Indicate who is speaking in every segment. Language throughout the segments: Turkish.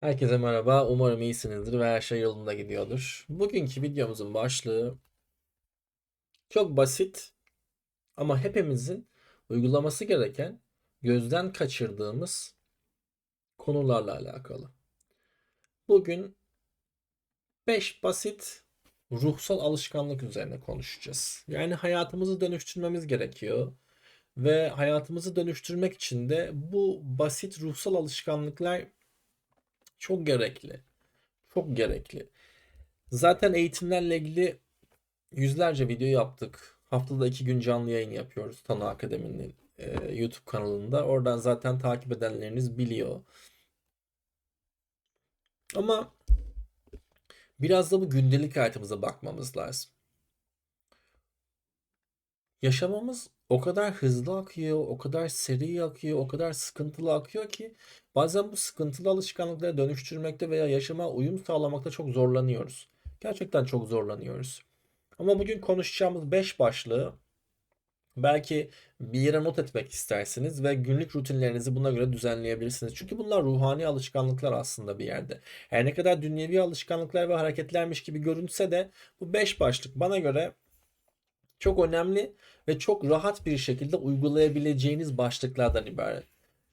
Speaker 1: Herkese merhaba. Umarım iyisinizdir ve her şey yolunda gidiyordur. Bugünkü videomuzun başlığı çok basit ama hepimizin uygulaması gereken, gözden kaçırdığımız konularla alakalı. Bugün 5 basit ruhsal alışkanlık üzerine konuşacağız. Yani hayatımızı dönüştürmemiz gerekiyor ve hayatımızı dönüştürmek için de bu basit ruhsal alışkanlıklar çok gerekli. Çok gerekli. Zaten eğitimlerle ilgili yüzlerce video yaptık. Haftada iki gün canlı yayın yapıyoruz Tanı Akademi'nin e, YouTube kanalında. Oradan zaten takip edenleriniz biliyor. Ama biraz da bu gündelik hayatımıza bakmamız lazım. Yaşamamız o kadar hızlı akıyor, o kadar seri akıyor, o kadar sıkıntılı akıyor ki bazen bu sıkıntılı alışkanlıkları dönüştürmekte veya yaşama uyum sağlamakta çok zorlanıyoruz. Gerçekten çok zorlanıyoruz. Ama bugün konuşacağımız 5 başlığı belki bir yere not etmek istersiniz ve günlük rutinlerinizi buna göre düzenleyebilirsiniz. Çünkü bunlar ruhani alışkanlıklar aslında bir yerde. Her ne kadar dünyevi alışkanlıklar ve hareketlermiş gibi görünse de bu 5 başlık bana göre çok önemli ve çok rahat bir şekilde uygulayabileceğiniz başlıklardan ibaret.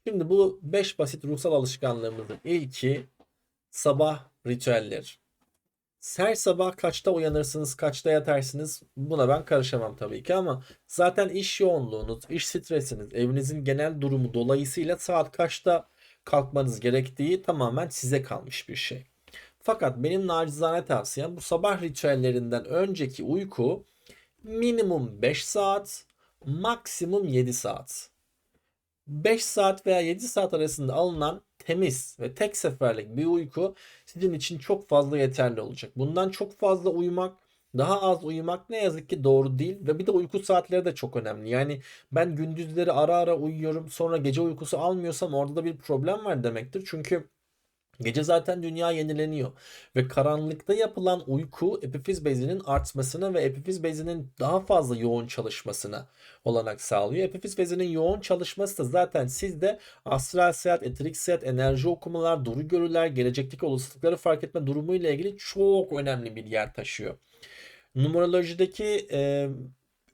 Speaker 1: Şimdi bu 5 basit ruhsal alışkanlığımızın ilki sabah ritüelleri. Her sabah kaçta uyanırsınız, kaçta yatarsınız buna ben karışamam tabii ki ama zaten iş yoğunluğunuz, iş stresiniz, evinizin genel durumu dolayısıyla saat kaçta kalkmanız gerektiği tamamen size kalmış bir şey. Fakat benim nacizane tavsiyem bu sabah ritüellerinden önceki uyku minimum 5 saat, maksimum 7 saat. 5 saat veya 7 saat arasında alınan temiz ve tek seferlik bir uyku sizin için çok fazla yeterli olacak. Bundan çok fazla uyumak, daha az uyumak ne yazık ki doğru değil ve bir de uyku saatleri de çok önemli. Yani ben gündüzleri ara ara uyuyorum sonra gece uykusu almıyorsam orada da bir problem var demektir. Çünkü Gece zaten dünya yenileniyor ve karanlıkta yapılan uyku epifiz bezinin artmasına ve epifiz bezinin daha fazla yoğun çalışmasına olanak sağlıyor. Epifiz bezinin yoğun çalışması da zaten sizde astral seyahat, eterik seyahat, enerji okumalar, duru görüler, gelecekteki olasılıkları fark etme durumu ile ilgili çok önemli bir yer taşıyor. Numerolojideki e,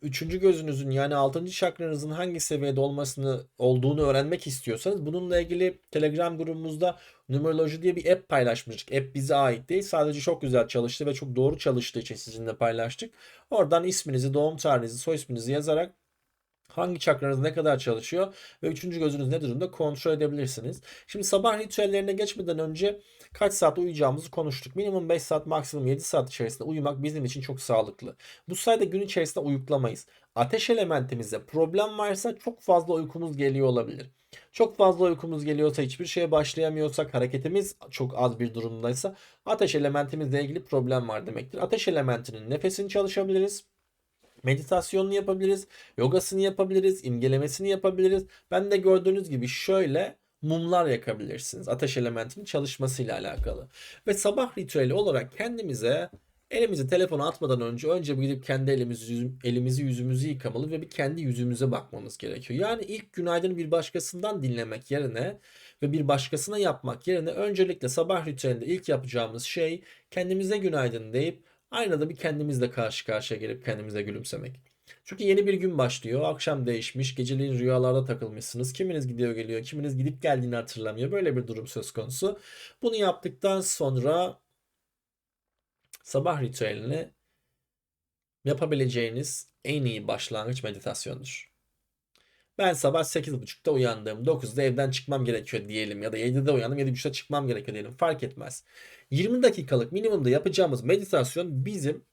Speaker 1: üçüncü gözünüzün yani altıncı çakranızın hangi seviyede olmasını olduğunu öğrenmek istiyorsanız bununla ilgili Telegram grubumuzda numeroloji diye bir app paylaşmıştık. App bize ait değil. Sadece çok güzel çalıştı ve çok doğru çalıştığı için sizinle paylaştık. Oradan isminizi, doğum tarihinizi, soy isminizi yazarak hangi çakranız ne kadar çalışıyor ve üçüncü gözünüz ne durumda kontrol edebilirsiniz. Şimdi sabah ritüellerine geçmeden önce kaç saat uyuyacağımızı konuştuk. Minimum 5 saat maksimum 7 saat içerisinde uyumak bizim için çok sağlıklı. Bu sayede gün içerisinde uyuklamayız. Ateş elementimizde problem varsa çok fazla uykumuz geliyor olabilir. Çok fazla uykumuz geliyorsa hiçbir şeye başlayamıyorsak hareketimiz çok az bir durumdaysa ateş elementimizle ilgili problem var demektir. Ateş elementinin nefesini çalışabiliriz. Meditasyonunu yapabiliriz, yogasını yapabiliriz, imgelemesini yapabiliriz. Ben de gördüğünüz gibi şöyle mumlar yakabilirsiniz. Ateş elementinin çalışmasıyla alakalı. Ve sabah ritüeli olarak kendimize elimizi telefona atmadan önce önce gidip kendi elimizi, yüzüm, elimizi yüzümüzü yıkamalı ve bir kendi yüzümüze bakmamız gerekiyor. Yani ilk günaydını bir başkasından dinlemek yerine ve bir başkasına yapmak yerine öncelikle sabah ritüelinde ilk yapacağımız şey kendimize günaydın deyip Aynada bir kendimizle karşı karşıya gelip kendimize gülümsemek. Çünkü yeni bir gün başlıyor. Akşam değişmiş. Geceliğin rüyalarda takılmışsınız. Kiminiz gidiyor geliyor. Kiminiz gidip geldiğini hatırlamıyor. Böyle bir durum söz konusu. Bunu yaptıktan sonra sabah ritüelini yapabileceğiniz en iyi başlangıç meditasyondur. Ben sabah 8.30'da uyandım. 9'da evden çıkmam gerekiyor diyelim ya da 7'de uyandım 7.30'da çıkmam gerekiyor diyelim. Fark etmez. 20 dakikalık minimumda yapacağımız meditasyon bizim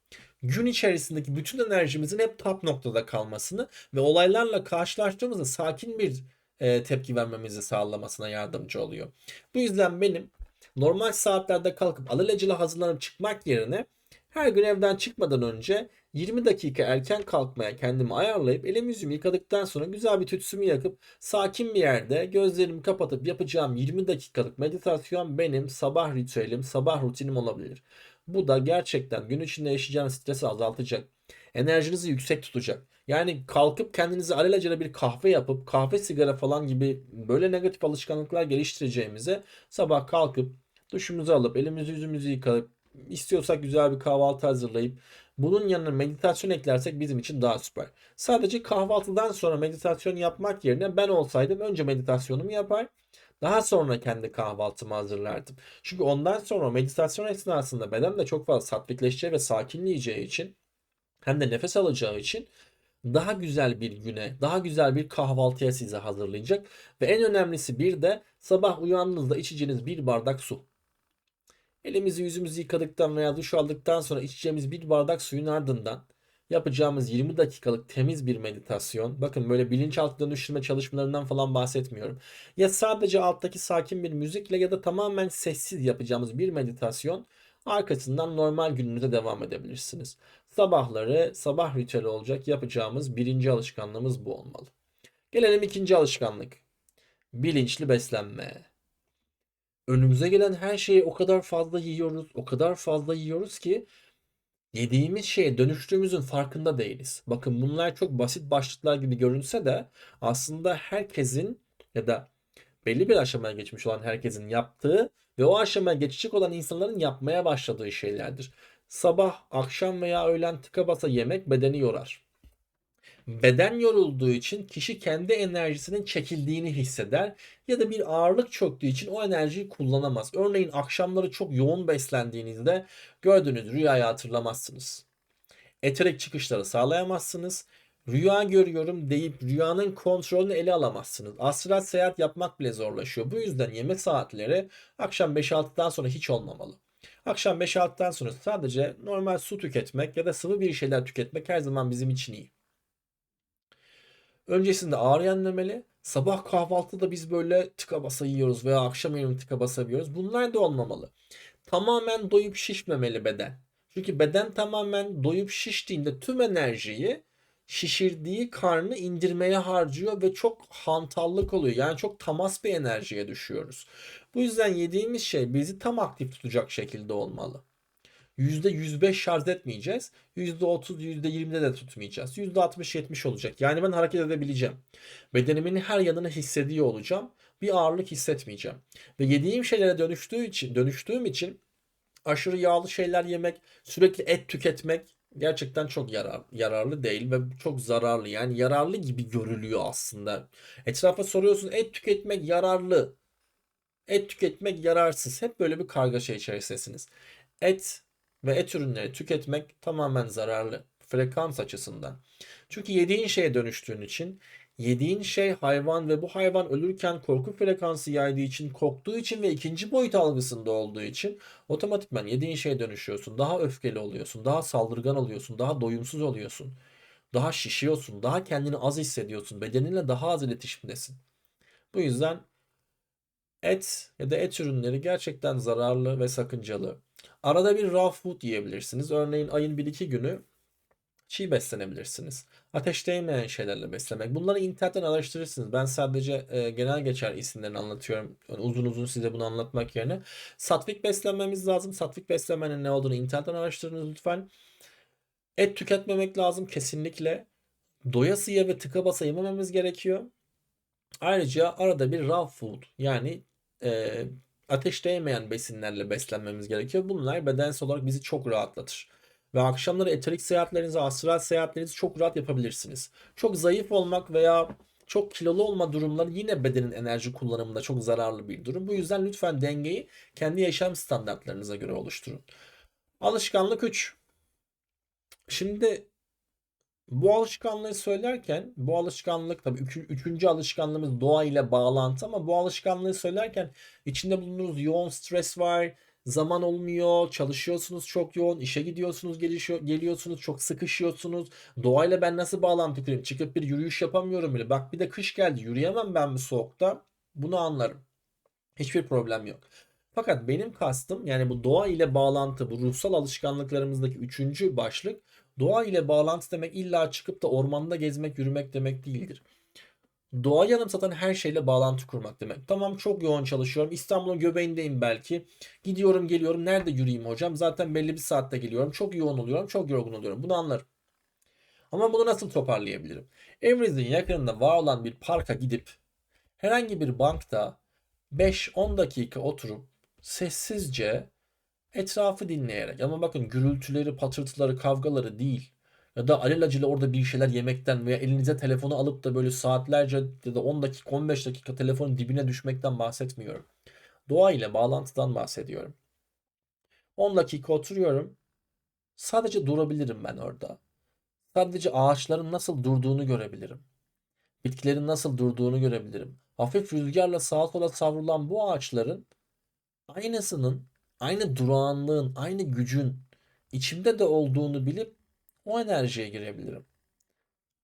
Speaker 1: gün içerisindeki bütün enerjimizin hep top noktada kalmasını ve olaylarla karşılaştığımızda sakin bir e, tepki vermemizi sağlamasına yardımcı oluyor. Bu yüzden benim normal saatlerde kalkıp alelacele hazırlanıp çıkmak yerine her gün evden çıkmadan önce 20 dakika erken kalkmaya kendimi ayarlayıp elimi yüzümü yıkadıktan sonra güzel bir tütsümü yakıp sakin bir yerde gözlerimi kapatıp yapacağım 20 dakikalık meditasyon benim sabah ritüelim, sabah rutinim olabilir. Bu da gerçekten gün içinde yaşayacağınız stresi azaltacak. Enerjinizi yüksek tutacak. Yani kalkıp kendinize alelacele bir kahve yapıp kahve sigara falan gibi böyle negatif alışkanlıklar geliştireceğimize sabah kalkıp Duşumuzu alıp elimizi yüzümüzü yıkayıp istiyorsak güzel bir kahvaltı hazırlayıp bunun yanına meditasyon eklersek bizim için daha süper. Sadece kahvaltıdan sonra meditasyon yapmak yerine ben olsaydım önce meditasyonumu yapar. Daha sonra kendi kahvaltımı hazırlardım. Çünkü ondan sonra meditasyon esnasında beden de çok fazla sattvikleşeceği ve sakinleyeceği için hem de nefes alacağı için daha güzel bir güne, daha güzel bir kahvaltıya size hazırlayacak. Ve en önemlisi bir de sabah uyandığınızda içeceğiniz bir bardak su. Elimizi yüzümüzü yıkadıktan veya duş aldıktan sonra içeceğimiz bir bardak suyun ardından yapacağımız 20 dakikalık temiz bir meditasyon. Bakın böyle bilinçaltı dönüştürme çalışmalarından falan bahsetmiyorum. Ya sadece alttaki sakin bir müzikle ya da tamamen sessiz yapacağımız bir meditasyon. Arkasından normal gününüze devam edebilirsiniz. Sabahları sabah ritüeli olacak yapacağımız birinci alışkanlığımız bu olmalı. Gelelim ikinci alışkanlık. Bilinçli beslenme. Önümüze gelen her şeyi o kadar fazla yiyoruz, o kadar fazla yiyoruz ki yediğimiz şeye dönüştüğümüzün farkında değiliz. Bakın bunlar çok basit başlıklar gibi görünse de aslında herkesin ya da belli bir aşamaya geçmiş olan herkesin yaptığı ve o aşamaya geçecek olan insanların yapmaya başladığı şeylerdir. Sabah, akşam veya öğlen tıka basa yemek bedeni yorar. Beden yorulduğu için kişi kendi enerjisinin çekildiğini hisseder ya da bir ağırlık çöktüğü için o enerjiyi kullanamaz. Örneğin akşamları çok yoğun beslendiğinizde gördüğünüz rüyayı hatırlamazsınız. Eterik çıkışları sağlayamazsınız. Rüya görüyorum deyip rüyanın kontrolünü ele alamazsınız. Astral seyahat yapmak bile zorlaşıyor. Bu yüzden yeme saatleri akşam 5-6'dan sonra hiç olmamalı. Akşam 5-6'dan sonra sadece normal su tüketmek ya da sıvı bir şeyler tüketmek her zaman bizim için iyi. Öncesinde ağır yenmemeli. Sabah kahvaltıda biz böyle tıka basa yiyoruz veya akşam yemeği tıka basa yiyoruz. Bunlar da olmamalı. Tamamen doyup şişmemeli beden. Çünkü beden tamamen doyup şiştiğinde tüm enerjiyi şişirdiği karnı indirmeye harcıyor ve çok hantallık oluyor. Yani çok tamas bir enerjiye düşüyoruz. Bu yüzden yediğimiz şey bizi tam aktif tutacak şekilde olmalı. %105 şarj etmeyeceğiz. %30, %20'de de tutmayacağız. %60-70 olacak. Yani ben hareket edebileceğim. Bedenimin her yanını hissediyor olacağım. Bir ağırlık hissetmeyeceğim. Ve yediğim şeylere dönüştüğü için, dönüştüğüm için aşırı yağlı şeyler yemek, sürekli et tüketmek gerçekten çok yarar, yararlı değil ve çok zararlı. Yani yararlı gibi görülüyor aslında. Etrafa soruyorsun et tüketmek yararlı. Et tüketmek yararsız. Hep böyle bir kargaşa içerisindesiniz. Et ve et ürünleri tüketmek tamamen zararlı frekans açısından. Çünkü yediğin şeye dönüştüğün için yediğin şey hayvan ve bu hayvan ölürken korku frekansı yaydığı için, korktuğu için ve ikinci boyut algısında olduğu için otomatikman yediğin şeye dönüşüyorsun. Daha öfkeli oluyorsun, daha saldırgan oluyorsun, daha doyumsuz oluyorsun. Daha şişiyorsun, daha kendini az hissediyorsun, bedeninle daha az iletişimdesin. Bu yüzden et ya da et ürünleri gerçekten zararlı ve sakıncalı. Arada bir raw food yiyebilirsiniz. Örneğin ayın 1-2 günü çiğ beslenebilirsiniz. Ateş değmeyen şeylerle beslemek. Bunları internetten araştırırsınız. Ben sadece e, genel geçer isimlerini anlatıyorum. Yani uzun uzun size bunu anlatmak yerine. Satvik beslenmemiz lazım. Satvik beslenmenin ne olduğunu internetten araştırınız lütfen. Et tüketmemek lazım kesinlikle. Doyasıya ve tıka basa yemememiz gerekiyor. Ayrıca arada bir raw food yani e, ateş değmeyen besinlerle beslenmemiz gerekiyor. Bunlar bedensel olarak bizi çok rahatlatır. Ve akşamları eterik seyahatlerinizi, astral seyahatlerinizi çok rahat yapabilirsiniz. Çok zayıf olmak veya çok kilolu olma durumları yine bedenin enerji kullanımında çok zararlı bir durum. Bu yüzden lütfen dengeyi kendi yaşam standartlarınıza göre oluşturun. Alışkanlık 3. Şimdi bu alışkanlığı söylerken bu alışkanlık tabii üç, üçüncü alışkanlığımız doğa ile bağlantı ama bu alışkanlığı söylerken içinde bulunduğunuz yoğun stres var, zaman olmuyor, çalışıyorsunuz çok yoğun, işe gidiyorsunuz, gelişiyor, geliyorsunuz, çok sıkışıyorsunuz. Doğayla ben nasıl bağlantı kurayım? Çıkıp bir yürüyüş yapamıyorum bile. Bak bir de kış geldi, yürüyemem ben bu soğukta. Bunu anlarım. Hiçbir problem yok. Fakat benim kastım yani bu doğa ile bağlantı, bu ruhsal alışkanlıklarımızdaki üçüncü başlık Doğa ile bağlantı demek illa çıkıp da ormanda gezmek, yürümek demek değildir. Doğayı anımsatan her şeyle bağlantı kurmak demek. Tamam çok yoğun çalışıyorum. İstanbul'un göbeğindeyim belki. Gidiyorum geliyorum. Nerede yürüyeyim hocam? Zaten belli bir saatte geliyorum. Çok yoğun oluyorum. Çok yorgun oluyorum. Bunu anlarım. Ama bunu nasıl toparlayabilirim? Evimizin yakınında var olan bir parka gidip herhangi bir bankta 5-10 dakika oturup sessizce etrafı dinleyerek ama bakın gürültüleri, patırtıları, kavgaları değil ya da alelacele orada bir şeyler yemekten veya elinize telefonu alıp da böyle saatlerce ya da 10 dakika 15 dakika telefonun dibine düşmekten bahsetmiyorum. Doğa ile bağlantıdan bahsediyorum. 10 dakika oturuyorum. Sadece durabilirim ben orada. Sadece ağaçların nasıl durduğunu görebilirim. Bitkilerin nasıl durduğunu görebilirim. Hafif rüzgarla sağa sola savrulan bu ağaçların aynısının, aynı durağanlığın, aynı gücün içimde de olduğunu bilip o enerjiye girebilirim.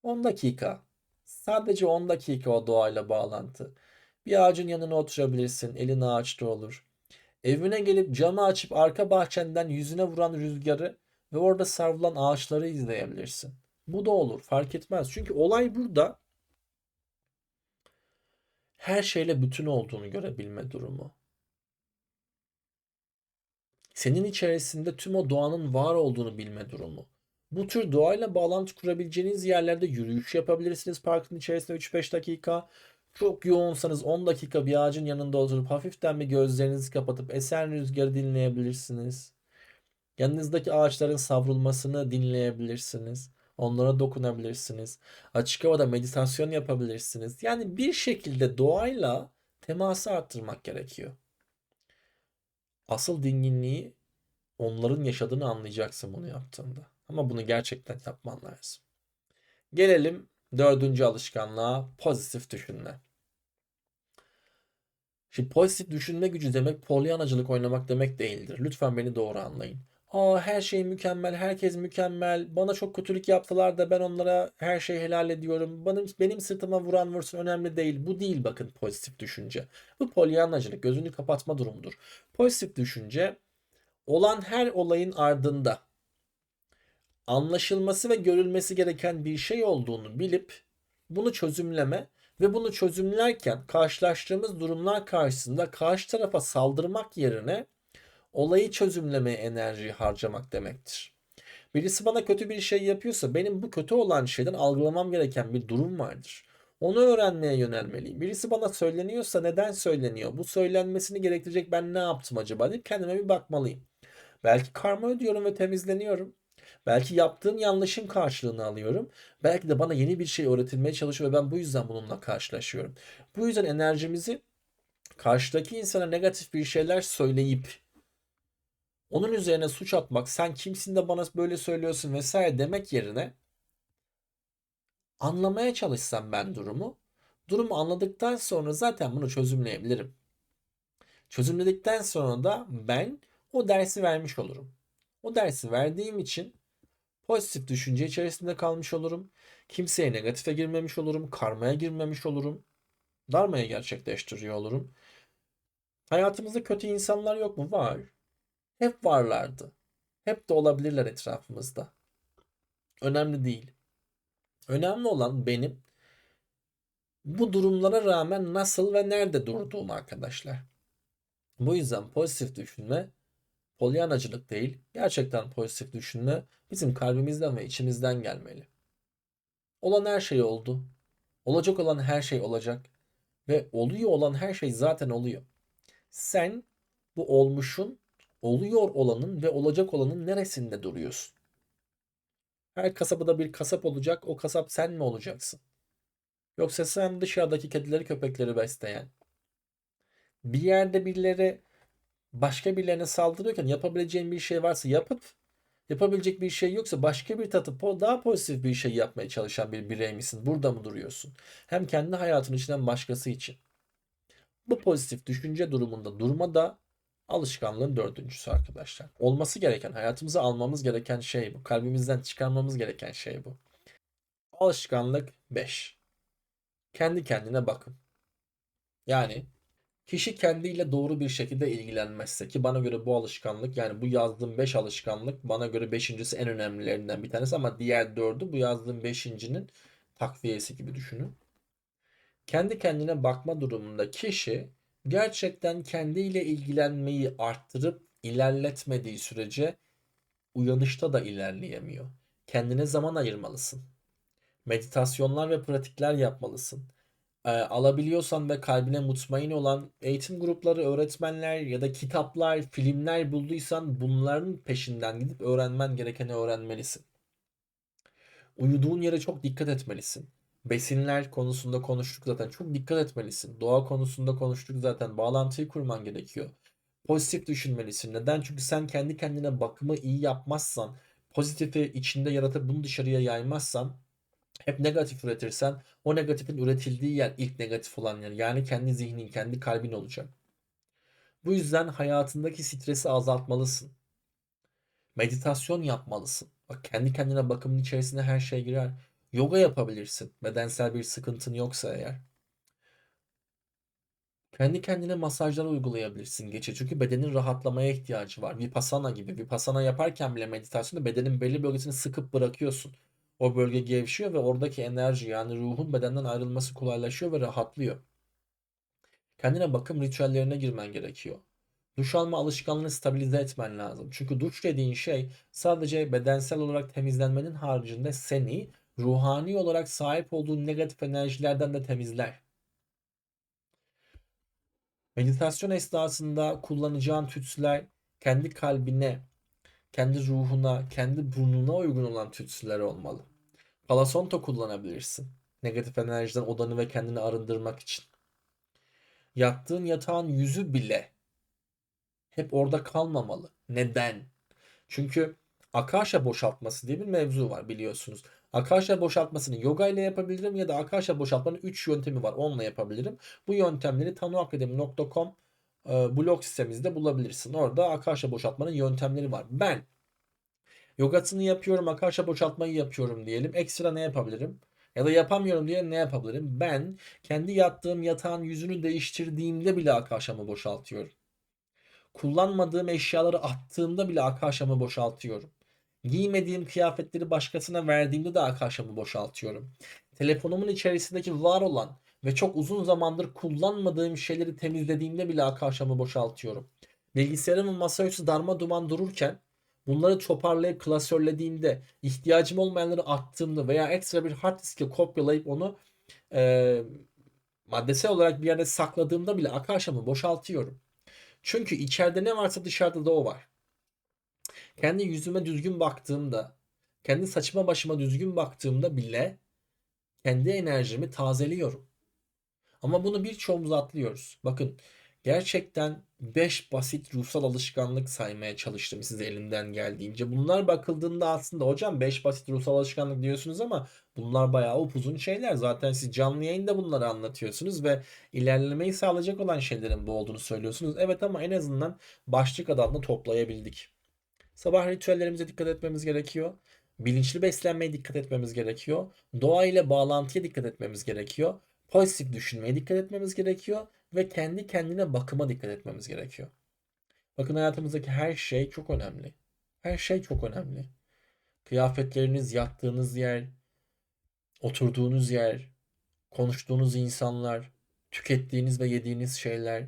Speaker 1: 10 dakika. Sadece 10 dakika o doğayla bağlantı. Bir ağacın yanına oturabilirsin. Elin ağaçta olur. Evine gelip camı açıp arka bahçenden yüzüne vuran rüzgarı ve orada savrulan ağaçları izleyebilirsin. Bu da olur. Fark etmez. Çünkü olay burada her şeyle bütün olduğunu görebilme durumu. Senin içerisinde tüm o doğanın var olduğunu bilme durumu. Bu tür doğayla bağlantı kurabileceğiniz yerlerde yürüyüş yapabilirsiniz parkın içerisinde 3-5 dakika. Çok yoğunsanız 10 dakika bir ağacın yanında oturup hafiften bir gözlerinizi kapatıp esen rüzgarı dinleyebilirsiniz. Yanınızdaki ağaçların savrulmasını dinleyebilirsiniz. Onlara dokunabilirsiniz. Açık havada meditasyon yapabilirsiniz. Yani bir şekilde doğayla teması arttırmak gerekiyor. Asıl dinginliği onların yaşadığını anlayacaksın bunu yaptığında. Ama bunu gerçekten yapman lazım. Gelelim dördüncü alışkanlığa pozitif düşünme. Şimdi pozitif düşünme gücü demek polyanacılık oynamak demek değildir. Lütfen beni doğru anlayın. Aa her şey mükemmel, herkes mükemmel. Bana çok kötülük yaptılar da ben onlara her şeyi helal ediyorum. Benim, benim sırtıma vuran vursun önemli değil. Bu değil bakın pozitif düşünce. Bu polyanacılık, gözünü kapatma durumudur. Pozitif düşünce olan her olayın ardında anlaşılması ve görülmesi gereken bir şey olduğunu bilip bunu çözümleme ve bunu çözümlerken karşılaştığımız durumlar karşısında karşı tarafa saldırmak yerine olayı çözümlemeye enerji harcamak demektir. Birisi bana kötü bir şey yapıyorsa benim bu kötü olan şeyden algılamam gereken bir durum vardır. Onu öğrenmeye yönelmeliyim. Birisi bana söyleniyorsa neden söyleniyor? Bu söylenmesini gerektirecek ben ne yaptım acaba deyip kendime bir bakmalıyım. Belki karma ödüyorum ve temizleniyorum. Belki yaptığım yanlışın karşılığını alıyorum. Belki de bana yeni bir şey öğretilmeye çalışıyor ve ben bu yüzden bununla karşılaşıyorum. Bu yüzden enerjimizi karşıdaki insana negatif bir şeyler söyleyip onun üzerine suç atmak, sen kimsin de bana böyle söylüyorsun vesaire demek yerine anlamaya çalışsam ben durumu, durumu anladıktan sonra zaten bunu çözümleyebilirim. Çözümledikten sonra da ben o dersi vermiş olurum. O dersi verdiğim için pozitif düşünce içerisinde kalmış olurum. Kimseye negatife girmemiş olurum, karmaya girmemiş olurum. Darmaya gerçekleştiriyor olurum. Hayatımızda kötü insanlar yok mu? Var. Hep varlardı. Hep de olabilirler etrafımızda. Önemli değil. Önemli olan benim bu durumlara rağmen nasıl ve nerede durduğum arkadaşlar. Bu yüzden pozitif düşünme polyanacılık değil, gerçekten pozitif düşünme bizim kalbimizden ve içimizden gelmeli. Olan her şey oldu. Olacak olan her şey olacak. Ve oluyor olan her şey zaten oluyor. Sen bu olmuşun, oluyor olanın ve olacak olanın neresinde duruyorsun? Her kasabada bir kasap olacak. O kasap sen mi olacaksın? Yoksa sen dışarıdaki kedileri köpekleri besleyen. Bir yerde birileri başka birilerine saldırıyorken yapabileceğin bir şey varsa yapıp yapabilecek bir şey yoksa başka bir tatıp daha pozitif bir şey yapmaya çalışan bir birey misin? Burada mı duruyorsun? Hem kendi hayatın için hem başkası için. Bu pozitif düşünce durumunda durma da alışkanlığın dördüncüsü arkadaşlar. Olması gereken, hayatımıza almamız gereken şey bu. Kalbimizden çıkarmamız gereken şey bu. Alışkanlık 5. Kendi kendine bakın. Yani Kişi kendiyle doğru bir şekilde ilgilenmezse ki bana göre bu alışkanlık yani bu yazdığım 5 alışkanlık bana göre 5.si en önemlilerinden bir tanesi ama diğer 4'ü bu yazdığım 5.'nin takviyesi gibi düşünün. Kendi kendine bakma durumunda kişi gerçekten kendiyle ilgilenmeyi arttırıp ilerletmediği sürece uyanışta da ilerleyemiyor. Kendine zaman ayırmalısın. Meditasyonlar ve pratikler yapmalısın e, alabiliyorsan ve kalbine mutmain olan eğitim grupları, öğretmenler ya da kitaplar, filmler bulduysan bunların peşinden gidip öğrenmen gerekeni öğrenmelisin. Uyuduğun yere çok dikkat etmelisin. Besinler konusunda konuştuk zaten. Çok dikkat etmelisin. Doğa konusunda konuştuk zaten. Bağlantıyı kurman gerekiyor. Pozitif düşünmelisin. Neden? Çünkü sen kendi kendine bakımı iyi yapmazsan, pozitifi içinde yaratıp bunu dışarıya yaymazsan, hep negatif üretirsen, o negatifin üretildiği yer ilk negatif olan yer. Yani kendi zihnin, kendi kalbin olacak. Bu yüzden hayatındaki stresi azaltmalısın. Meditasyon yapmalısın. Bak kendi kendine bakımın içerisine her şey girer. Yoga yapabilirsin. Bedensel bir sıkıntın yoksa eğer. Kendi kendine masajlar uygulayabilirsin gece. Çünkü bedenin rahatlamaya ihtiyacı var. Vipassana gibi. Vipassana yaparken bile meditasyonda bedenin belli bölgesini sıkıp bırakıyorsun. O bölge gevşiyor ve oradaki enerji yani ruhun bedenden ayrılması kolaylaşıyor ve rahatlıyor. Kendine bakım ritüellerine girmen gerekiyor. Duş alma alışkanlığını stabilize etmen lazım. Çünkü duş dediğin şey sadece bedensel olarak temizlenmenin haricinde seni ruhani olarak sahip olduğun negatif enerjilerden de temizler. Meditasyon esnasında kullanacağın tütsüler kendi kalbine, kendi ruhuna, kendi burnuna uygun olan tütsüler olmalı. Palasonto kullanabilirsin. Negatif enerjiden odanı ve kendini arındırmak için. Yattığın yatağın yüzü bile hep orada kalmamalı. Neden? Çünkü Akasha boşaltması diye bir mevzu var biliyorsunuz. Akasha boşaltmasını yoga ile yapabilirim ya da Akasha boşaltmanın 3 yöntemi var. Onunla yapabilirim. Bu yöntemleri tanuakademi.com e, blog sitemizde bulabilirsin. Orada Akasha boşaltmanın yöntemleri var. Ben yogasını yapıyorum, Akasha boşaltmayı yapıyorum diyelim. Ekstra ne yapabilirim? Ya da yapamıyorum diye ne yapabilirim? Ben kendi yattığım yatağın yüzünü değiştirdiğimde bile Akasha'mı boşaltıyorum. Kullanmadığım eşyaları attığımda bile Akasha'mı boşaltıyorum. Giymediğim kıyafetleri başkasına verdiğimde de Akasha'mı boşaltıyorum. Telefonumun içerisindeki var olan ve çok uzun zamandır kullanmadığım şeyleri temizlediğimde bile Akasha'mı boşaltıyorum. Bilgisayarımın masaüstü darma duman dururken bunları toparlayıp klasörlediğimde, ihtiyacım olmayanları attığımda veya ekstra bir hard diske kopyalayıp onu e, maddesel olarak bir yerde sakladığımda bile Akasha'mı boşaltıyorum. Çünkü içeride ne varsa dışarıda da o var. Kendi yüzüme düzgün baktığımda, kendi saçıma başıma düzgün baktığımda bile kendi enerjimi tazeliyorum. Ama bunu birçoğumuz atlıyoruz. Bakın gerçekten 5 basit ruhsal alışkanlık saymaya çalıştım size elimden geldiğince. Bunlar bakıldığında aslında hocam 5 basit ruhsal alışkanlık diyorsunuz ama bunlar bayağı upuzun şeyler. Zaten siz canlı yayında bunları anlatıyorsunuz ve ilerlemeyi sağlayacak olan şeylerin bu olduğunu söylüyorsunuz. Evet ama en azından başlık adamını toplayabildik. Sabah ritüellerimize dikkat etmemiz gerekiyor. Bilinçli beslenmeye dikkat etmemiz gerekiyor. Doğa ile bağlantıya dikkat etmemiz gerekiyor. Pozitif düşünmeye dikkat etmemiz gerekiyor ve kendi kendine bakıma dikkat etmemiz gerekiyor. Bakın hayatımızdaki her şey çok önemli. Her şey çok önemli. Kıyafetleriniz, yattığınız yer, oturduğunuz yer, konuştuğunuz insanlar, tükettiğiniz ve yediğiniz şeyler,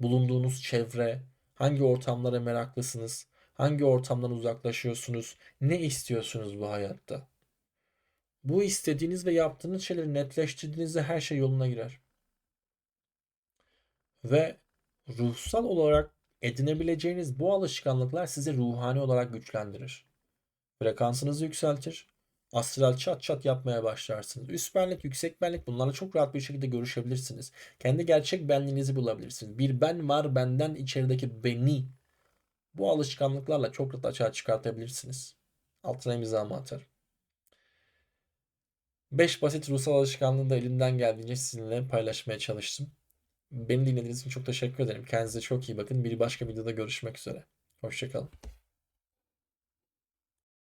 Speaker 1: bulunduğunuz çevre, hangi ortamlara meraklısınız, hangi ortamdan uzaklaşıyorsunuz, ne istiyorsunuz bu hayatta? Bu istediğiniz ve yaptığınız şeyleri netleştirdiğinizde her şey yoluna girer. Ve ruhsal olarak edinebileceğiniz bu alışkanlıklar sizi ruhani olarak güçlendirir. Frekansınızı yükseltir. Astral çat çat yapmaya başlarsınız. Üst benlik, yüksek benlik bunlarla çok rahat bir şekilde görüşebilirsiniz. Kendi gerçek benliğinizi bulabilirsiniz. Bir ben var benden içerideki beni bu alışkanlıklarla çok rahat açığa çıkartabilirsiniz. Altına imzamı atarım. 5 basit ruhsal alışkanlığı da elimden geldiğince sizinle paylaşmaya çalıştım. Beni dinlediğiniz için çok teşekkür ederim. Kendinize çok iyi bakın. Bir başka videoda görüşmek üzere. Hoşçakalın.